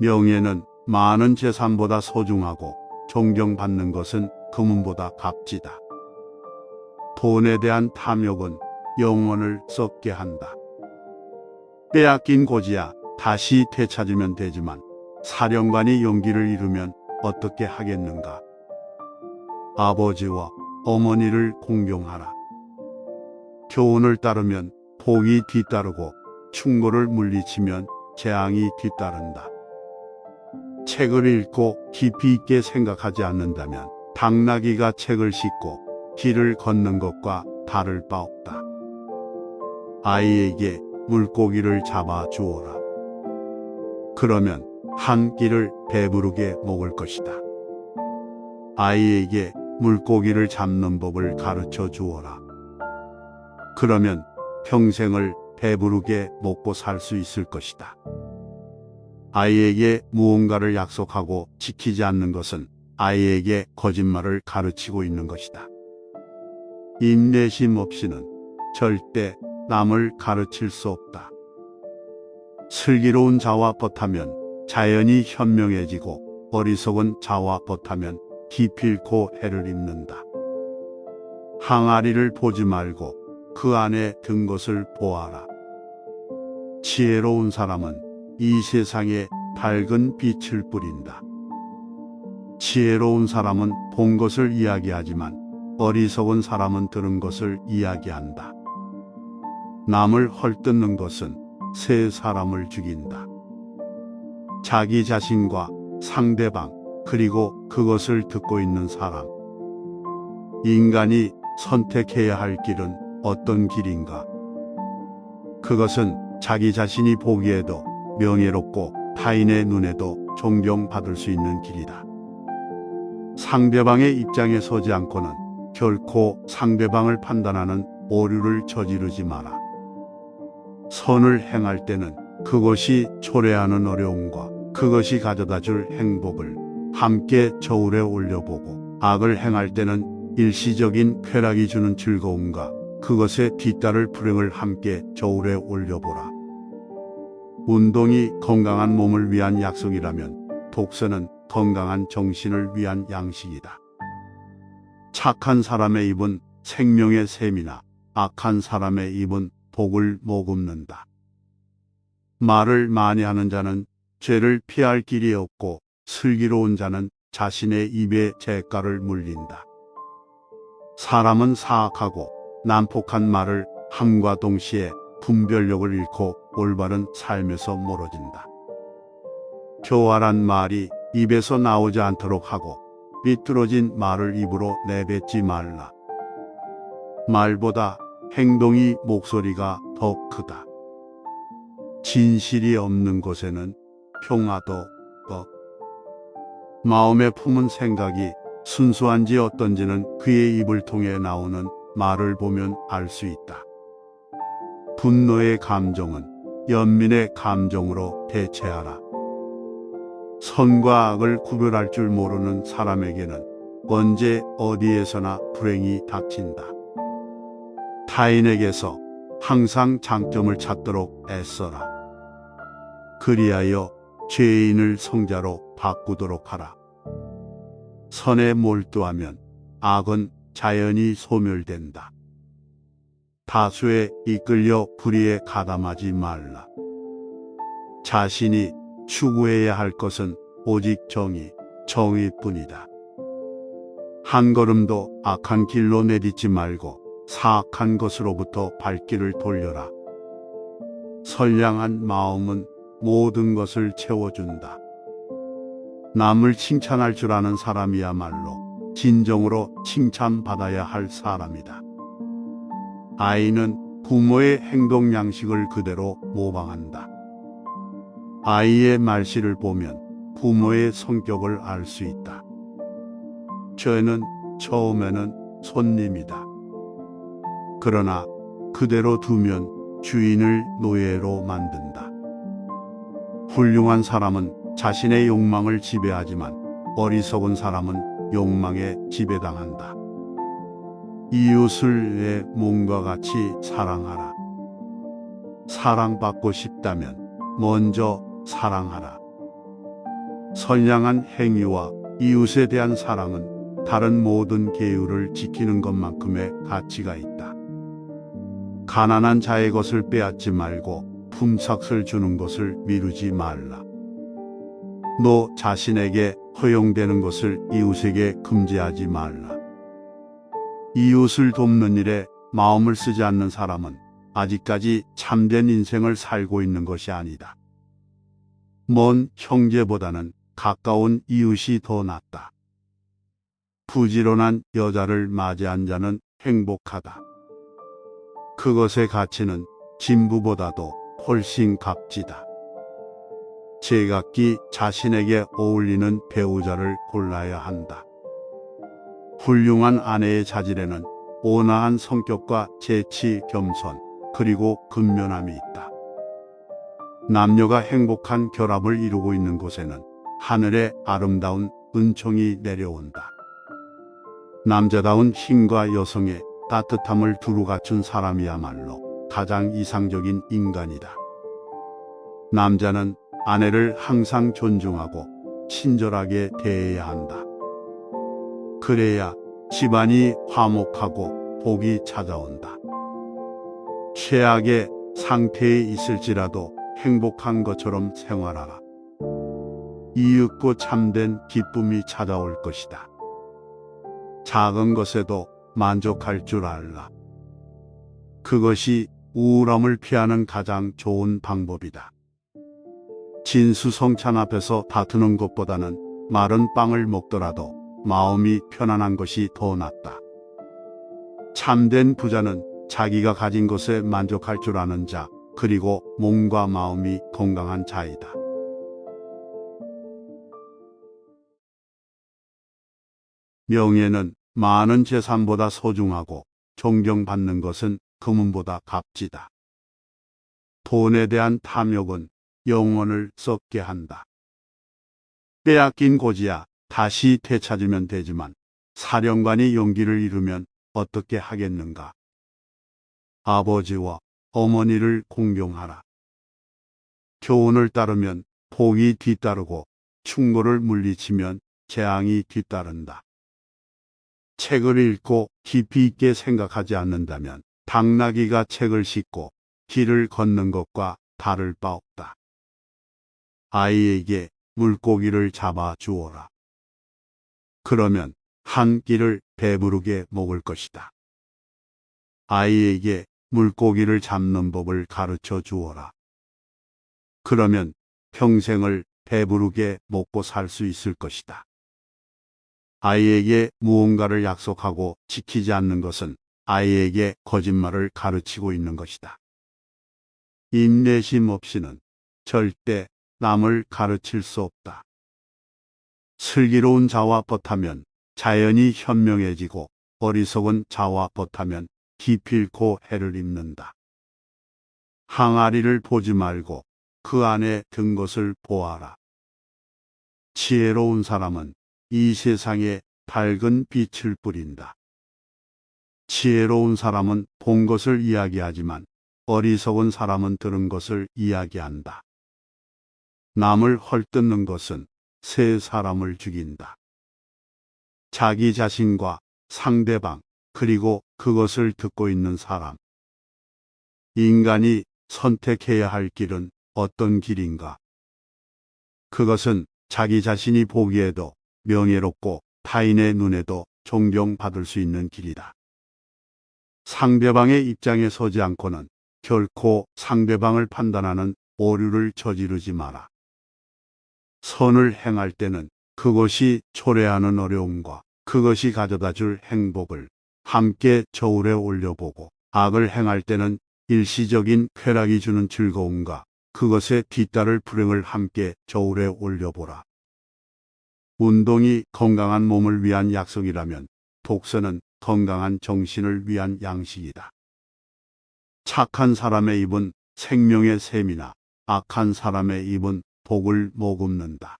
명예는 많은 재산보다 소중하고 존경받는 것은 금은보다 값지다. 돈에 대한 탐욕은 영혼을 썩게 한다. 빼앗긴 고지야 다시 되찾으면 되지만 사령관이 용기를 잃으면 어떻게 하겠는가? 아버지와 어머니를 공경하라. 교훈을 따르면 복이 뒤따르고 충고를 물리치면 재앙이 뒤따른다. 책을 읽고 깊이 있게 생각하지 않는다면 당나귀가 책을 싣고 길을 걷는 것과 다를 바 없다. 아이에게 물고기를 잡아 주어라. 그러면 한 끼를 배부르게 먹을 것이다. 아이에게 물고기를 잡는 법을 가르쳐 주어라. 그러면 평생을 배부르게 먹고 살 수 있을 것이다. 아이에게 무언가를 약속하고 지키지 않는 것은 아이에게 거짓말을 가르치고 있는 것이다. 인내심 없이는 절대 남을 가르칠 수 없다. 슬기로운 자와 벗하면 자연이 현명해지고 어리석은 자와 벗하면 기필코 해를 입는다. 항아리를 보지 말고 그 안에 든 것을 보아라. 지혜로운 사람은 이 세상에 밝은 빛을 뿌린다. 지혜로운 사람은 본 것을 이야기하지만 어리석은 사람은 들은 것을 이야기한다. 남을 헐뜯는 것은 세 사람을 죽인다. 자기 자신과 상대방, 그리고 그것을 듣고 있는 사람. 인간이 선택해야 할 길은 어떤 길인가? 그것은 자기 자신이 보기에도 명예롭고 타인의 눈에도 존경받을 수 있는 길이다. 상대방의 입장에 서지 않고는 결코 상대방을 판단하는 오류를 저지르지 마라. 선을 행할 때는 그것이 초래하는 어려움과 그것이 가져다 줄 행복을 함께 저울에 올려보고 악을 행할 때는 일시적인 쾌락이 주는 즐거움과 그것에 뒤따를 불행을 함께 저울에 올려보라. 운동이 건강한 몸을 위한 약속이라면 독서는 건강한 정신을 위한 양식이다. 착한 사람의 입은 생명의 샘이나 악한 사람의 입은 복을 머금는다. 말을 많이 하는 자는 죄를 피할 길이 없고 슬기로운 자는 자신의 입에 죄가를 물린다. 사람은 사악하고 난폭한 말을 함과 동시에 분별력을 잃고 올바른 삶에서 멀어진다. 교활한 말이 입에서 나오지 않도록 하고 삐뚤어진 말을 입으로 내뱉지 말라. 말보다 행동이 목소리가 더 크다. 진실이 없는 곳에는 평화도 없. 마음에 품은 생각이 순수한지 어떤지는 그의 입을 통해 나오는 말을 보면 알 수 있다. 분노의 감정은 연민의 감정으로 대체하라. 선과 악을 구별할 줄 모르는 사람에게는 언제 어디에서나 불행이 닥친다. 타인에게서 항상 장점을 찾도록 애써라. 그리하여 죄인을 성자로 바꾸도록 하라. 선에 몰두하면 악은 자연히 소멸된다. 다수에 이끌려 불의에 가담하지 말라. 자신이 추구해야 할 것은 오직 정의, 정의뿐이다. 한 걸음도 악한 길로 내딛지 말고 사악한 것으로부터 발길을 돌려라. 선량한 마음은 모든 것을 채워준다. 남을 칭찬할 줄 아는 사람이야말로 진정으로 칭찬받아야 할 사람이다. 아이는 부모의 행동 양식을 그대로 모방한다. 아이의 말씨를 보면 부모의 성격을 알 수 있다. 저는 처음에는 손님이다. 그러나 그대로 두면 주인을 노예로 만든다. 훌륭한 사람은 자신의 욕망을 지배하지만 어리석은 사람은 욕망에 지배당한다. 이웃을 내 몸과 같이 사랑하라. 사랑받고 싶다면 먼저 사랑하라. 선량한 행위와 이웃에 대한 사랑은 다른 모든 계율을 지키는 것만큼의 가치가 있다. 가난한 자의 것을 빼앗지 말고 품삯을 주는 것을 미루지 말라. 너 자신에게 허용되는 것을 이웃에게 금지하지 말라. 이웃을 돕는 일에 마음을 쓰지 않는 사람은 아직까지 참된 인생을 살고 있는 것이 아니다. 먼 형제보다는 가까운 이웃이 더 낫다. 부지런한 여자를 맞이한 자는 행복하다. 그것의 가치는 진부보다도 훨씬 값지다. 제각기 자신에게 어울리는 배우자를 골라야 한다. 훌륭한 아내의 자질에는 온화한 성격과 재치, 겸손, 그리고 근면함이 있다. 남녀가 행복한 결합을 이루고 있는 곳에는 하늘의 아름다운 은총이 내려온다. 남자다운 힘과 여성의 따뜻함을 두루 갖춘 사람이야말로 가장 이상적인 인간이다. 남자는 아내를 항상 존중하고 친절하게 대해야 한다. 그래야 집안이 화목하고 복이 찾아온다. 최악의 상태에 있을지라도 행복한 것처럼 생활하라. 이윽고 참된 기쁨이 찾아올 것이다. 작은 것에도 만족할 줄 알라. 그것이 우울함을 피하는 가장 좋은 방법이다. 진수성찬 앞에서 다투는 것보다는 마른 빵을 먹더라도 마음이 편안한 것이 더 낫다. 참된 부자는 자기가 가진 것에 만족할 줄 아는 자, 그리고 몸과 마음이 건강한 자이다. 명예는 많은 재산보다 소중하고 존경받는 것은 금은보다 값지다. 돈에 대한 탐욕은 영혼을 썩게 한다. 빼앗긴 고지야 다시 되찾으면 되지만 사령관이 용기를 잃으면 어떻게 하겠는가? 아버지와 어머니를 공경하라. 교훈을 따르면 복이 뒤따르고 충고를 물리치면 재앙이 뒤따른다. 책을 읽고 깊이 있게 생각하지 않는다면 당나귀가 책을 싣고 길을 걷는 것과 다를 바 없다. 아이에게 물고기를 잡아 주어라. 그러면 한 끼를 배부르게 먹을 것이다. 아이에게 물고기를 잡는 법을 가르쳐 주어라. 그러면 평생을 배부르게 먹고 살 수 있을 것이다. 아이에게 무언가를 약속하고 지키지 않는 것은 아이에게 거짓말을 가르치고 있는 것이다. 인내심 없이는 절대 남을 가르칠 수 없다. 슬기로운 자와 벗하면 자연이 현명해지고 어리석은 자와 벗하면 기필코 해를 입는다. 항아리를 보지 말고 그 안에 든 것을 보아라. 지혜로운 사람은 이 세상에 밝은 빛을 뿌린다. 지혜로운 사람은 본 것을 이야기하지만 어리석은 사람은 들은 것을 이야기한다. 남을 헐뜯는 것은 세 사람을 죽인다. 자기 자신과 상대방, 그리고 그것을 듣고 있는 사람. 인간이 선택해야 할 길은 어떤 길인가? 그것은 자기 자신이 보기에도 명예롭고 타인의 눈에도 존경받을 수 있는 길이다. 상대방의 입장에 서지 않고는 결코 상대방을 판단하는 오류를 저지르지 마라. 선을 행할 때는 그것이 초래하는 어려움과 그것이 가져다 줄 행복을 함께 저울에 올려보고 악을 행할 때는 일시적인 쾌락이 주는 즐거움과 그것에 뒤따를 불행을 함께 저울에 올려보라. 운동이 건강한 몸을 위한 약속이라면 독서는 건강한 정신을 위한 양식이다. 착한 사람의 입은 생명의 샘이나 악한 사람의 입은 복을 머금는다.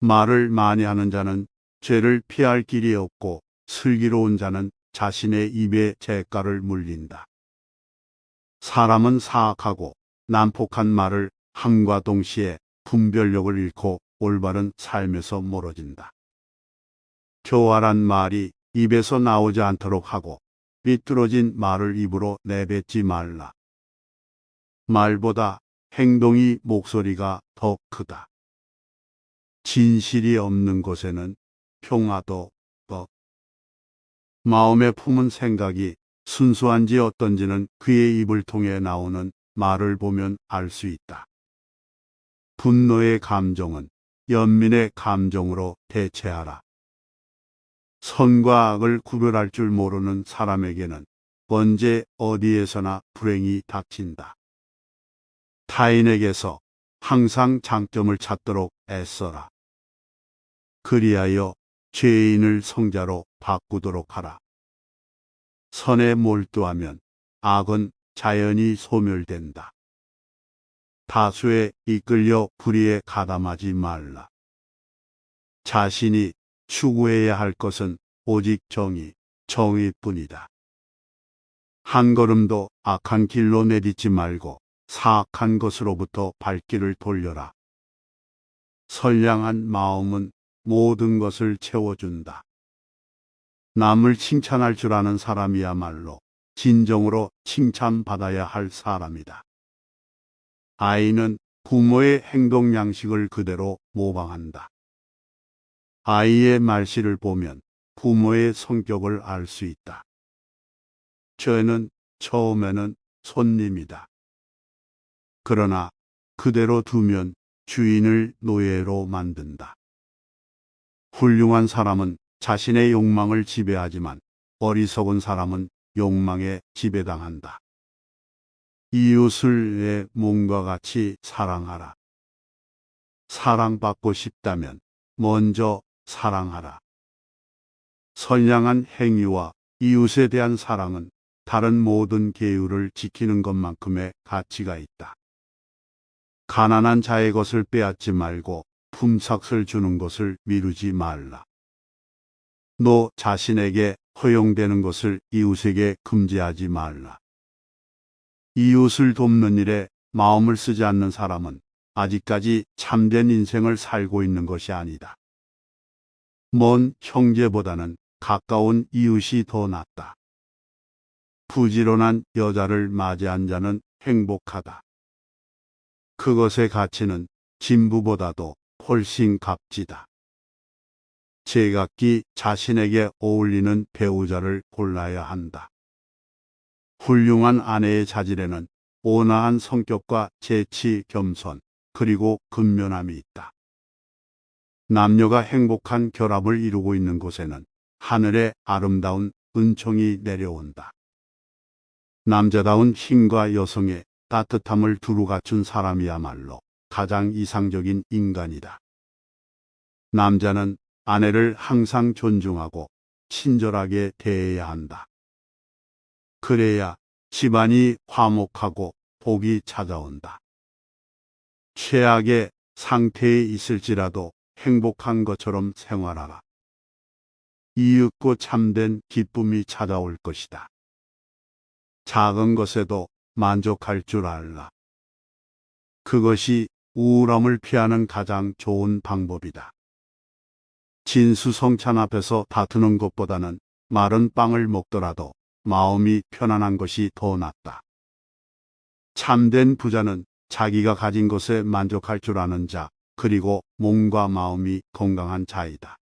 말을 많이 하는 자는 죄를 피할 길이 없고 슬기로운 자는 자신의 입에 재가를 물린다. 사람은 사악하고 난폭한 말을 함과 동시에 분별력을 잃고 올바른 삶에서 멀어진다. 교활한 말이 입에서 나오지 않도록 하고 삐뚤어진 말을 입으로 내뱉지 말라. 말보다 행동이 목소리가 더 크다. 진실이 없는 곳에는 평화도 없. 마음에 품은 생각이 순수한지 어떤지는 그의 입을 통해 나오는 말을 보면 알 수 있다. 분노의 감정은 연민의 감정으로 대체하라. 선과 악을 구별할 줄 모르는 사람에게는 언제 어디에서나 불행이 닥친다. 타인에게서 항상 장점을 찾도록 애써라. 그리하여 죄인을 성자로 바꾸도록 하라. 선에 몰두하면 악은 자연히 소멸된다. 다수에 이끌려 불의에 가담하지 말라. 자신이 추구해야 할 것은 오직 정의, 정의뿐이다. 한 걸음도 악한 길로 내딛지 말고 사악한 것으로부터 발길을 돌려라. 선량한 마음은 모든 것을 채워준다. 남을 칭찬할 줄 아는 사람이야말로 진정으로 칭찬받아야 할 사람이다. 아이는 부모의 행동 양식을 그대로 모방한다. 아이의 말씨를 보면 부모의 성격을 알 수 있다. 저는 처음에는 손님이다. 그러나 그대로 두면 주인을 노예로 만든다. 훌륭한 사람은 자신의 욕망을 지배하지만 어리석은 사람은 욕망에 지배당한다. 이웃을 내 몸과 같이 사랑하라. 사랑받고 싶다면 먼저 사랑하라. 선량한 행위와 이웃에 대한 사랑은 다른 모든 계율을 지키는 것만큼의 가치가 있다. 가난한 자의 것을 빼앗지 말고 품삯을 주는 것을 미루지 말라. 너 자신에게 허용되는 것을 이웃에게 금지하지 말라. 이웃을 돕는 일에 마음을 쓰지 않는 사람은 아직까지 참된 인생을 살고 있는 것이 아니다. 먼 형제보다는 가까운 이웃이 더 낫다. 부지런한 여자를 맞이한 자는 행복하다. 그것의 가치는 진부보다도 훨씬 값지다. 제각기 자신에게 어울리는 배우자를 골라야 한다. 훌륭한 아내의 자질에는 온화한 성격과 재치, 겸손, 그리고 근면함이 있다. 남녀가 행복한 결합을 이루고 있는 곳에는 하늘의 아름다운 은총이 내려온다. 남자다운 힘과 여성의 따뜻함을 두루 갖춘 사람이야말로 가장 이상적인 인간이다. 남자는 아내를 항상 존중하고 친절하게 대해야 한다. 그래야 집안이 화목하고 복이 찾아온다. 최악의 상태에 있을지라도 행복한 것처럼 생활하라. 이윽고 참된 기쁨이 찾아올 것이다. 작은 것에도 만족할 줄 알라. 그것이 우울함을 피하는 가장 좋은 방법이다. 진수성찬 앞에서 다투는 것보다는 마른 빵을 먹더라도 마음이 편안한 것이 더 낫다. 참된 부자는 자기가 가진 것에 만족할 줄 아는 자, 그리고 몸과 마음이 건강한 자이다.